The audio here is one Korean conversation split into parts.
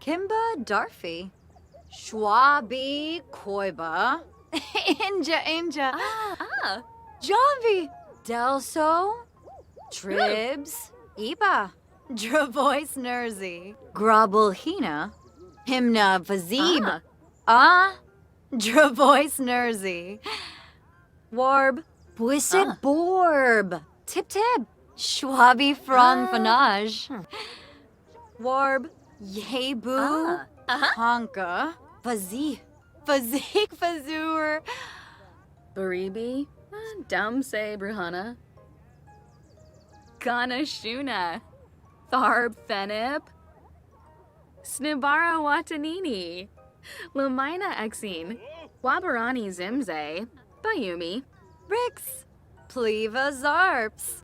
Kimba Darfi. Schwabi Koiba. Inja Inja. Ah, ah. Javi. Delso. Tribs. Iba. Dravois Nerzi. Grabelhina. Himna Vazib. ah, Dravois Nerzi. Warb, Buisit Ah. Borb. Tip Tip. Schwabi Fran Ah. Fanage. Hmm. Warb, Yebu. ah, uh-huh. Honka. Fazi. Fazik Fazur. Baribi, ah, Damse Bruhana, Ghana Shuna, Tharb Fenip, Snibara Watanini, Lamina Exine, Wabarani Zimze, Bayumi, Rix. Pleva Zarps.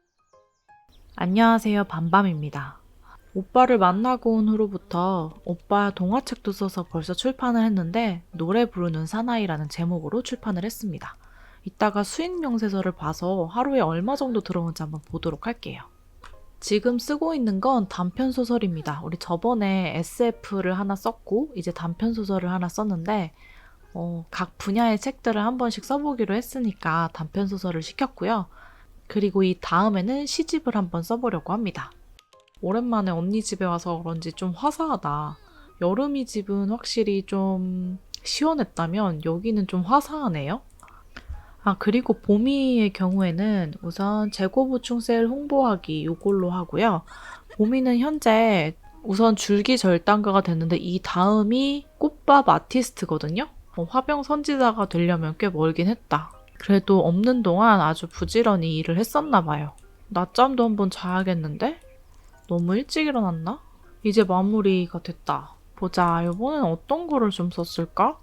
안녕하세요. 밤밤입니다. 오빠를 만나고 온 후로부터 오빠 동화책도 써서 벌써 출판을 했는데 노래 부르는 사나이라는 제목으로 출판을 했습니다. 이따가 수익 명세서를 봐서 하루에 얼마 정도 들어오는지 한번 보도록 할게요. 지금 쓰고 있는 건 단편 소설입니다. 우리 저번에 SF를 하나 썼고 이제 단편 소설을 하나 썼는데 어, 각 분야의 책들을 한 번씩 써보기로 했으니까 단편 소설을 시켰고요. 그리고 이 다음에는 시집을 한번 써보려고 합니다. 오랜만에 언니 집에 와서 그런지 좀 화사하다. 여름이 집은 확실히 좀 시원했다면 여기는 좀 화사하네요. 아, 그리고 봄이의 경우에는 우선 재고 보충 세일 홍보하기 요걸로 하고요. 봄이는 현재 우선 줄기 절단가가 됐는데 이 다음이 꽃밥 아티스트거든요. 어, 화병 선지자가 되려면 꽤 멀긴 했다. 그래도 없는 동안 아주 부지런히 일을 했었나 봐요. 낮잠도 한번 자야겠는데? 너무 일찍 일어났나? 이제 마무리가 됐다. 보자, 이번엔 어떤 거를 좀 썼을까?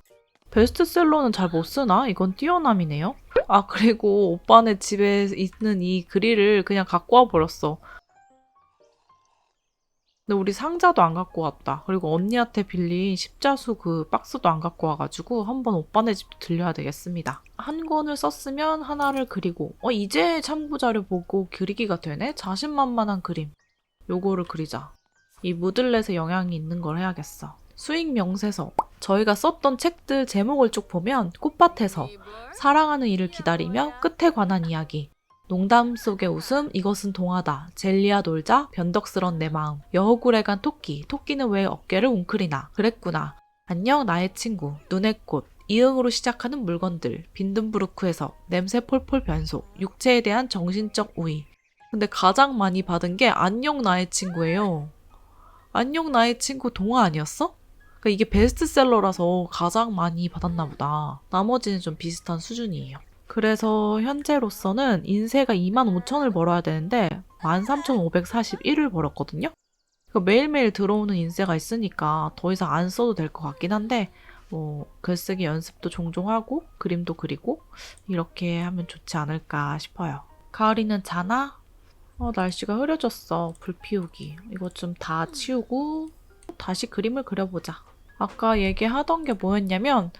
베스트셀러는 잘 못 쓰나? 이건 뛰어남이네요. 아, 그리고 오빠네 집에 있는 이 그릴을 그냥 갖고 와버렸어. 근데 우리 상자도 안 갖고 왔다. 그리고 언니한테 빌린 십자수 그 박스도 안 갖고 와가지고 한번 오빠네 집도 들려야 되겠습니다. 한 권을 썼으면 하나를 그리고 어 이제 참고자료 보고 그리기가 되네? 자신만만한 그림. 요거를 그리자. 이 무들렛의 영향이 있는 걸 해야겠어. 수익 명세서. 저희가 썼던 책들 제목을 쭉 보면 꽃밭에서 사랑하는 이를 기다리며 끝에 관한 이야기. 농담 속의 웃음, 이것은 동화다. 젤리야 놀자, 변덕스런 내 마음. 여우굴에 간 토끼, 토끼는 왜 어깨를 웅크리나. 그랬구나. 안녕, 나의 친구. 눈의 꽃. 이응으로 시작하는 물건들. 빈든부르크에서 냄새 폴폴 변속. 육체에 대한 정신적 우위. 근데 가장 많이 받은 게 안녕, 나의 친구예요. 안녕, 나의 친구 동화 아니었어? 그러니까 이게 베스트셀러라서 가장 많이 받았나 보다. 나머지는 좀 비슷한 수준이에요. 그래서 현재로서는 인세가 2만 5천을 벌어야 되는데 13,541을 벌었거든요. 그 매일매일 들어오는 인세가 있으니까 더 이상 안 써도 될 것 같긴 한데 뭐 글쓰기 연습도 종종 하고 그림도 그리고 이렇게 하면 좋지 않을까 싶어요. 가을이는 자나? 어, 날씨가 흐려졌어. 불 피우기. 이것 좀다 치우고 다시 그림을 그려보자. 아까 얘기하던 게 뭐였냐면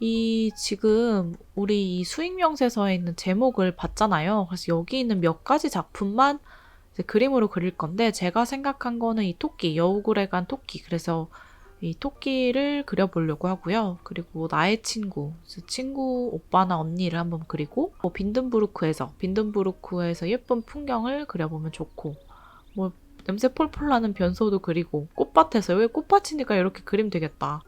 이 지금 우리 이 수익 명세서에 있는 제목을 봤잖아요. 그래서 여기 있는 몇 가지 작품만 그림으로 그릴 건데 제가 생각한 거는 이 토끼 여우굴에 간 토끼 그래서 이 토끼를 그려보려고 하고요. 그리고 나의 친구, 친구 오빠나 언니를 한번 그리고 뭐 빈든부르크에서 빈든부르크에서 예쁜 풍경을 그려보면 좋고 뭐 냄새 폴폴 나는 변소도 그리고 꽃밭에서 왜 꽃밭이니까 이렇게 그림 되겠다.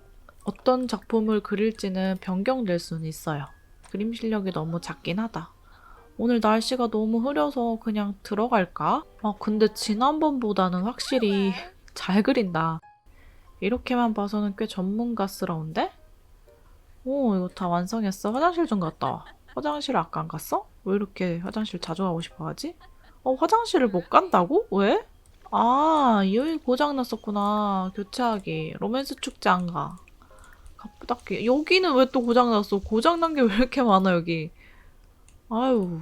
어떤 작품을 그릴지는 변경될 수는 있어요. 그림 실력이 너무 작긴 하다. 오늘 날씨가 너무 흐려서 그냥 들어갈까? 아, 근데 지난번보다는 확실히 잘 그린다. 이렇게만 봐서는 꽤 전문가스러운데? 오, 이거 다 완성했어. 화장실 좀 갔다 와. 화장실 아까 안 갔어? 왜 이렇게 화장실 자주 가고 싶어 하지? 어, 화장실을 못 간다고? 왜? 아, 이어이 고장 났었구나. 교체하기. 로맨스 축제 안 가. 갑자기 여기는 왜 또 고장 났어? 고장 난 게 왜 이렇게 많아 여기? 아유,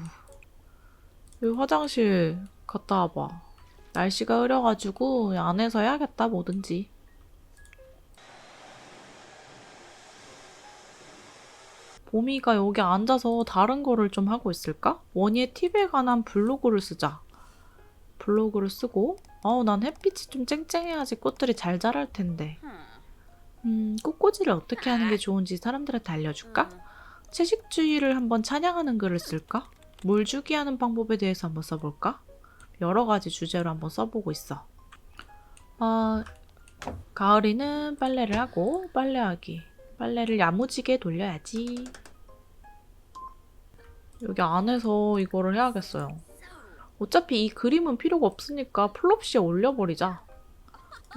여기 화장실 갔다 와봐. 날씨가 흐려가지고 안에서 해야겠다 뭐든지. 봄이가 여기 앉아서 다른 거를 좀 하고 있을까? 원희의 팁에 관한 블로그를 쓰자. 블로그를 쓰고, 어우, 난 햇빛이 좀 쨍쨍해야지 꽃들이 잘 자랄 텐데. 음, 꽃꽂이를 어떻게 하는 게 좋은지 사람들한테 알려줄까? 채식주의를 한번 찬양하는 글을 쓸까? 물 주기 하는 방법에 대해서 한번 써볼까? 여러 가지 주제로 한번 써보고 있어. 어, 가을이는 빨래를 하고 빨래하기. 빨래를 야무지게 돌려야지. 여기 안에서 이거를 해야겠어요. 어차피 이 그림은 필요가 없으니까 플롭시에 올려버리자.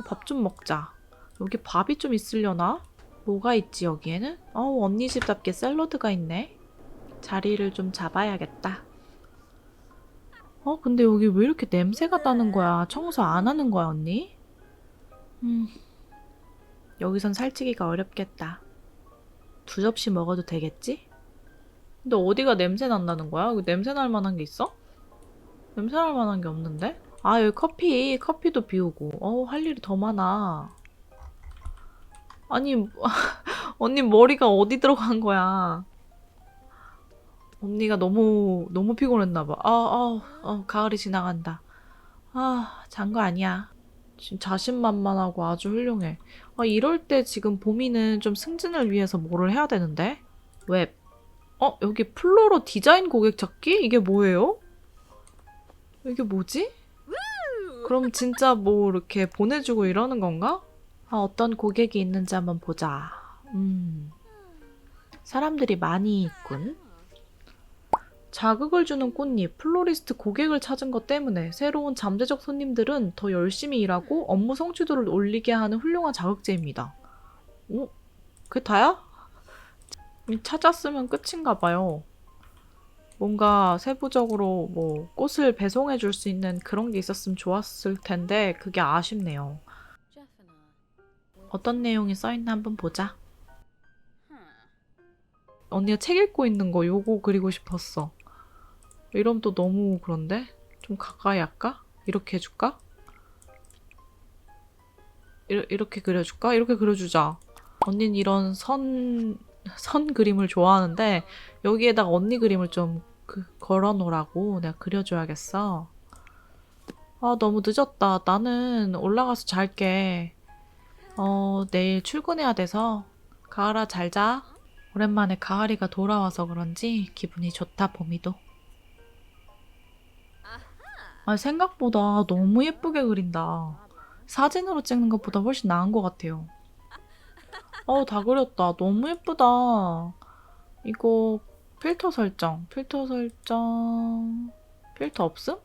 밥 좀 먹자. 여기 밥이 좀 있으려나? 뭐가 있지 여기에는? 어우 언니 집답게 샐러드가 있네. 자리를 좀 잡아야겠다. 어 근데 여기 왜 이렇게 냄새가 나는 거야? 청소 안 하는 거야 언니? 음 여기선 살찌기가 어렵겠다. 두 접시 먹어도 되겠지? 근데 어디가 냄새 난다는 거야? 냄새 날 만한 게 있어? 냄새 날 만한 게 없는데? 아 여기 커피 커피도 비우고 어우 할 일이 더 많아. 아니 언니 머리가 어디 들어간 거야? 언니가 너무 너무 피곤했나 봐. 아, 아, 아 가을이 지나간다. 아, 잔 거 아니야. 지금 자신만만하고 아주 훌륭해. 아, 이럴 때 지금 봄이는 좀 승진을 위해서 뭐를 해야 되는데? 웹. 어, 여기 플로로 디자인 고객 찾기? 이게 뭐예요? 이게 뭐지? 그럼 진짜 뭐 이렇게 보내주고 이러는 건가? 아, 어떤 고객이 있는지 한번 보자. 음. 사람들이 많이 있군. 자극을 주는 꽃잎, 플로리스트 고객을 찾은 것 때문에 새로운 잠재적 손님들은 더 열심히 일하고 업무 성취도를 올리게 하는 훌륭한 자극제입니다. 오? 그게 다야? 찾았으면 끝인가 봐요. 뭔가 세부적으로 뭐 꽃을 배송해 줄 수 있는 그런 게 있었으면 좋았을 텐데 그게 아쉽네요. 어떤 내용이 써있나 한번 보자. 언니가 책 읽고 있는 거 요거 그리고 싶었어. 이러면 또 너무 그런데? 좀 가까이 할까? 이렇게 해줄까? 이러, 이렇게 그려줄까? 이렇게 그려주자. 언니는 이런 선, 선 그림을 좋아하는데 여기에다가 언니 그림을 좀 그, 걸어놓으라고 내가 그려줘야겠어. 아, 너무 늦었다. 나는 올라가서 잘게. 어, 내일 출근해야 돼서. 가을아, 잘 자. 오랜만에 가을이가 돌아와서 그런지 기분이 좋다, 봄이도. 아, 생각보다 너무 예쁘게 그린다. 사진으로 찍는 것보다 훨씬 나은 것 같아요. 어우, 다 그렸다. 너무 예쁘다. 이거 필터 설정. 필터 설정. 필터 없음?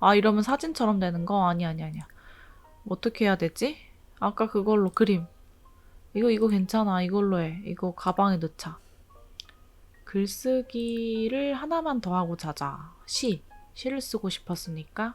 아, 이러면 사진처럼 되는 거? 아니, 아니, 아니야. 어떻게 해야 되지? 아까 그걸로 그림. 이거, 이거 괜찮아. 이걸로 해. 이거 가방에 넣자. 글쓰기를 하나만 더 하고 자자. 시. 시를 쓰고 싶었으니까.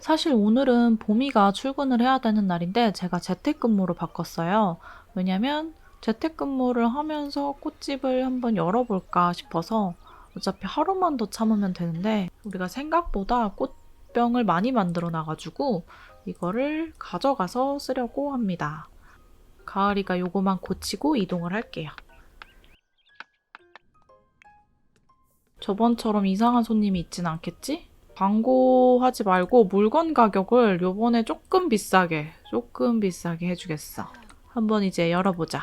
사실 오늘은 봄이가 출근을 해야 되는 날인데 제가 재택근무로 바꿨어요. 왜냐면 재택근무를 하면서 꽃집을 한번 열어볼까 싶어서 어차피 하루만 더 참으면 되는데 우리가 생각보다 꽃병을 많이 만들어 놔가지고 이거를 가져가서 쓰려고 합니다. 가을이가 요거만 고치고 이동을 할게요. 저번처럼 이상한 손님이 있진 않겠지? 광고하지 말고 물건 가격을 요번에 조금 비싸게, 조금 비싸게 해주겠어. 한번 이제 열어보자.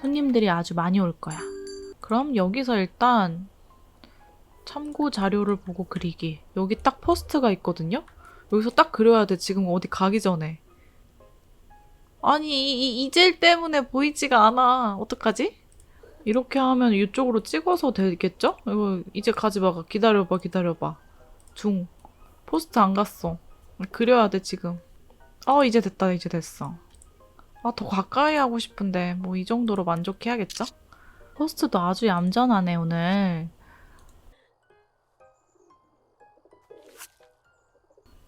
손님들이 아주 많이 올 거야. 그럼 여기서 일단 참고 자료를 보고 그리기. 여기 딱 포스트가 있거든요? 여기서 딱 그려야 돼. 지금 어디 가기 전에. 아니, 이, 이 이젤 때문에 보이지가 않아. 어떡하지? 이렇게 하면 이쪽으로 찍어서 되겠죠? 이거 이제 가지 마. 기다려봐, 기다려봐. 중. 포스트 안 갔어. 그려야 돼, 지금. 어, 이제 됐다, 이제 됐어. 아, 더 가까이 하고 싶은데, 뭐, 이 정도로 만족해야겠죠? 포스트도 아주 얌전하네, 오늘.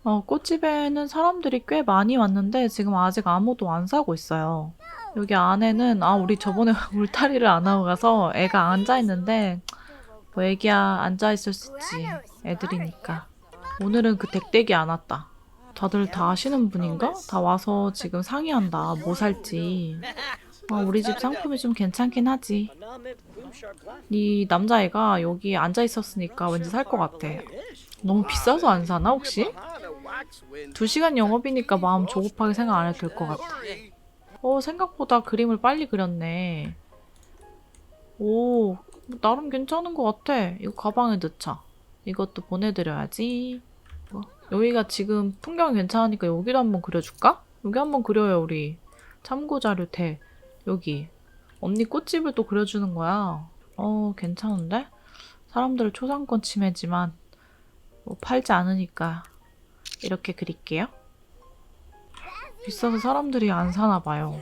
어, 꽃집에는 사람들이 꽤 많이 왔는데, 지금 아직 아무도 안 사고 있어요. 여기 안에는 아 우리 저번에 울타리를 안 하고 가서 애가 앉아 있는데 뭐 애기야 앉아 있지. 애들이니까. 오늘은 그 댁댁이 안 왔다. 다들 다 아시는 분인가? 다 와서 지금 상의한다. 뭐 살지. 아 우리 집 상품이 좀 괜찮긴 하지. 이 남자애가 여기 앉아 있었으니까 왠지 살 것 같아. 너무 비싸서 안 사나 혹시? 2시간 영업이니까 마음 조급하게 생각 안 해도 될 것 같아. 어, 생각보다 그림을 빨리 그렸네. 오, 나름 괜찮은 것 같아. 이거 가방에 넣자. 이것도 보내드려야지. 이거. 여기가 지금 풍경이 괜찮으니까 여기도 한번 그려줄까? 여기 한번 그려요, 우리. 참고자료 대. 여기. 언니 꽃집을 또 그려주는 거야. 어, 괜찮은데? 사람들 초상권 침해지만, 뭐 팔지 않으니까 이렇게 그릴게요. 비싸서 사람들이 안 사나 봐요.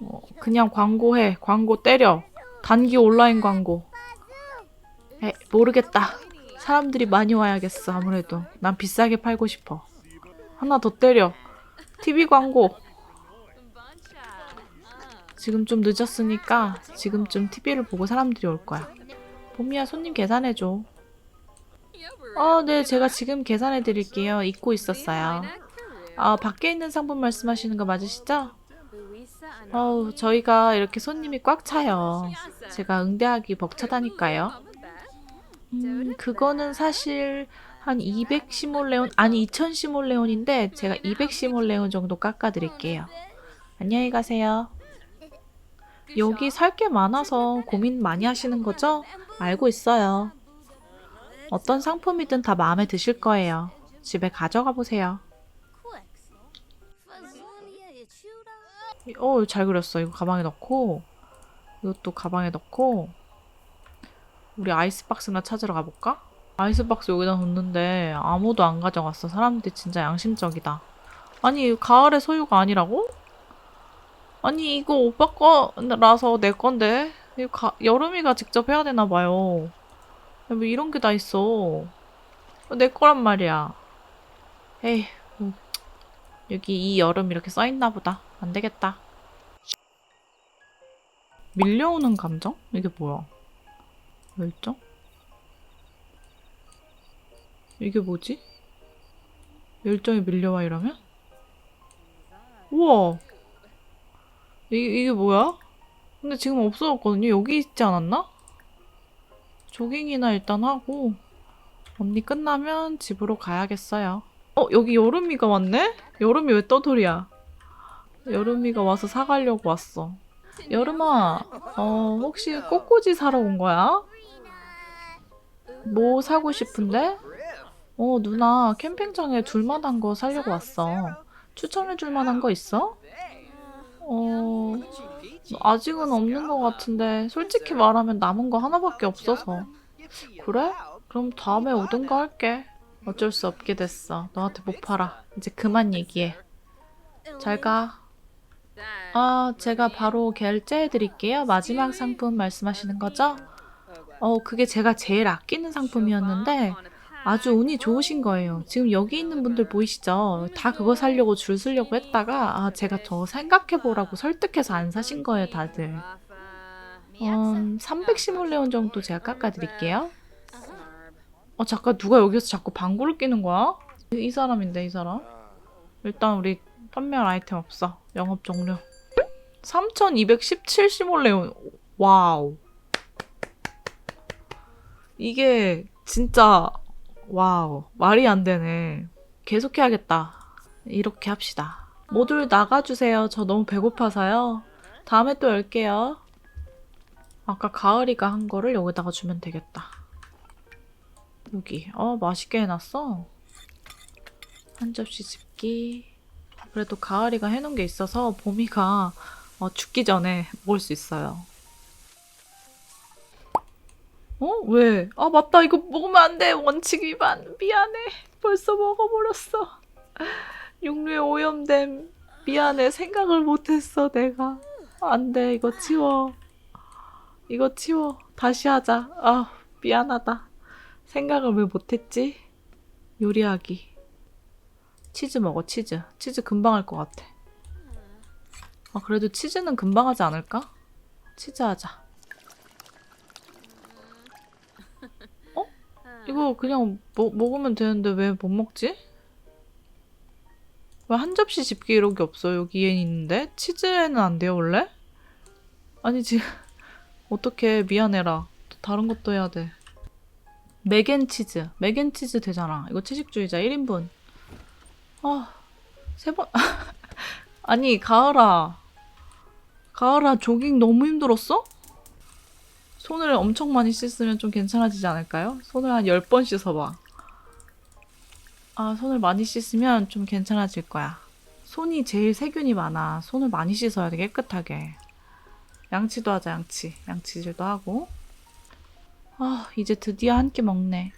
어, 그냥 광고해. 광고 때려. 단기 온라인 광고. 에, 모르겠다. 사람들이 많이 와야겠어, 아무래도. 난 비싸게 팔고 싶어. 하나 더 때려. TV 광고. 지금 좀 늦었으니까 지금쯤 TV를 보고 사람들이 올 거야. 봄이야, 손님 계산해줘. 어, 네, 제가 지금 계산해 드릴게요. 잊고 있었어요. 아, 밖에 있는 상품 말씀하시는 거 맞으시죠? 어우, 저희가 이렇게 손님이 꽉 차요. 제가 응대하기 벅차다니까요. 음, 그거는 사실 한 200 시몰레온, 아니 2000 시몰레온인데 제가 200 시몰레온 정도 깎아드릴게요. 안녕히 가세요. 여기 살 게 많아서 고민 많이 하시는 거죠? 알고 있어요. 어떤 상품이든 다 마음에 드실 거예요. 집에 가져가 보세요. 어, 잘 그렸어. 이거 가방에 넣고, 이것도 가방에 넣고, 우리 아이스박스나 찾으러 가볼까? 아이스박스 여기다 놓는데 아무도 안 가져갔어. 사람들이 진짜 양심적이다. 아니, 가을의 소유가 아니라고? 아니, 이거 오빠 거라서 내 건데. 이거 가, 여름이가 직접 해야 되나 봐요. 야, 뭐 이런 게 다 있어. 내 거란 말이야. 에이, 뭐, 여기 이 여름 이렇게 써있나 보다. 안 되겠다. 밀려오는 감정? 이게 뭐야? 열정? 이게 뭐지? 열정이 밀려와 이러면? 우와! 이, 이게 뭐야? 근데 지금 없어졌거든요? 여기 있지 않았나? 조깅이나 일단 하고 언니 끝나면 집으로 가야겠어요. 어, 여기 여름이가 왔네? 여름이 왜 떠돌이야? 여름이가 와서 사가려고 왔어. 여름아, 어, 혹시 꽃꽂이 사러 온 거야? 뭐 사고 싶은데? 어, 누나 캠핑장에 둘만한 거 사려고 왔어. 추천해 줄 만한 거 있어? 어, 아직은 없는 것 같은데 솔직히 말하면 남은 거 하나밖에 없어서. 그래? 그럼 다음에 오든가 할게. 어쩔 수 없게 됐어. 너한테 못 팔아. 이제 그만 얘기해. 잘 가. 아, 제가 바로 결제해 드릴게요. 마지막 상품 말씀하시는 거죠? 어, 그게 제가 제일 아끼는 상품이었는데 아주 운이 좋으신 거예요. 지금 여기 있는 분들 보이시죠? 다 그거 사려고 줄 서려고 했다가 아, 제가 더 생각해 보라고 설득해서 안 사신 거예요, 다들. 음, 300 시몰레온 정도 제가 깎아 드릴게요. 어, 잠깐 누가 여기서 자꾸 방구를 끼는 거야? 이, 이 사람인데, 이 사람. 일단 우리 판매할 아이템 없어. 영업 종료. 3217 시몰레온. 와우. 이게 진짜 와우. 말이 안 되네. 계속 해야겠다. 이렇게 합시다. 모두 나가주세요. 저 너무 배고파서요. 다음에 또 열게요. 아까 가을이가 한 거를 여기다가 주면 되겠다. 여기. 어, 맛있게 해놨어. 한 접시 집기. 그래도 가을이가 해놓은 게 있어서 봄이가 어, 죽기 전에 먹을 수 있어요. 어? 왜? 아, 맞다. 이거 먹으면 안 돼. 원칙 위반. 미안해. 벌써 먹어버렸어. 육류에 오염됨. 미안해. 생각을 못했어, 내가. 안 돼. 이거 치워. 이거 치워. 다시 하자. 아, 미안하다. 생각을 왜 못했지? 요리하기. 치즈 먹어, 치즈. 치즈 금방 할 것 같아. 아, 그래도 치즈는 금방 하지 않을까? 치즈 하자. 어? 이거 그냥 먹, 먹으면 되는데 왜 못 먹지? 왜 한 접시 집기 이런 게 없어? 여기에 있는데? 치즈에는 안 돼요, 원래? 아니, 지금. 어떡해. 미안해라. 또 다른 것도 해야 돼. 맥앤치즈. 맥앤치즈 되잖아. 이거 채식주의자 1인분. 아, 세 번. 아니, 가을아. 가을아, 조깅 너무 힘들었어? 손을 엄청 많이 씻으면 좀 괜찮아지지 않을까요? 손을 한 10번 씻어봐. 아, 손을 많이 씻으면 좀 괜찮아질 거야. 손이 제일 세균이 많아. 손을 많이 씻어야 돼, 깨끗하게. 양치도 하자, 양치. 양치질도 하고. 아, 이제 드디어 한 끼 먹네.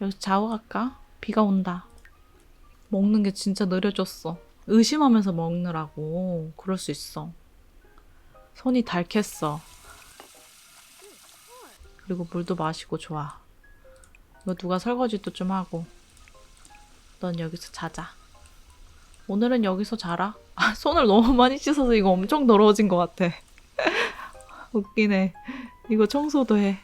여기서 자고 갈까? 비가 온다. 먹는 게 진짜 느려졌어. 의심하면서 먹느라고. 그럴 수 있어. 손이 닳겠어. 그리고 물도 마시고 좋아. 이거 누가 설거지도 좀 하고. 넌 여기서 자자. 오늘은 여기서 자라. 아, 손을 너무 많이 씻어서 이거 엄청 더러워진 것 같아. 웃기네. 이거 청소도 해.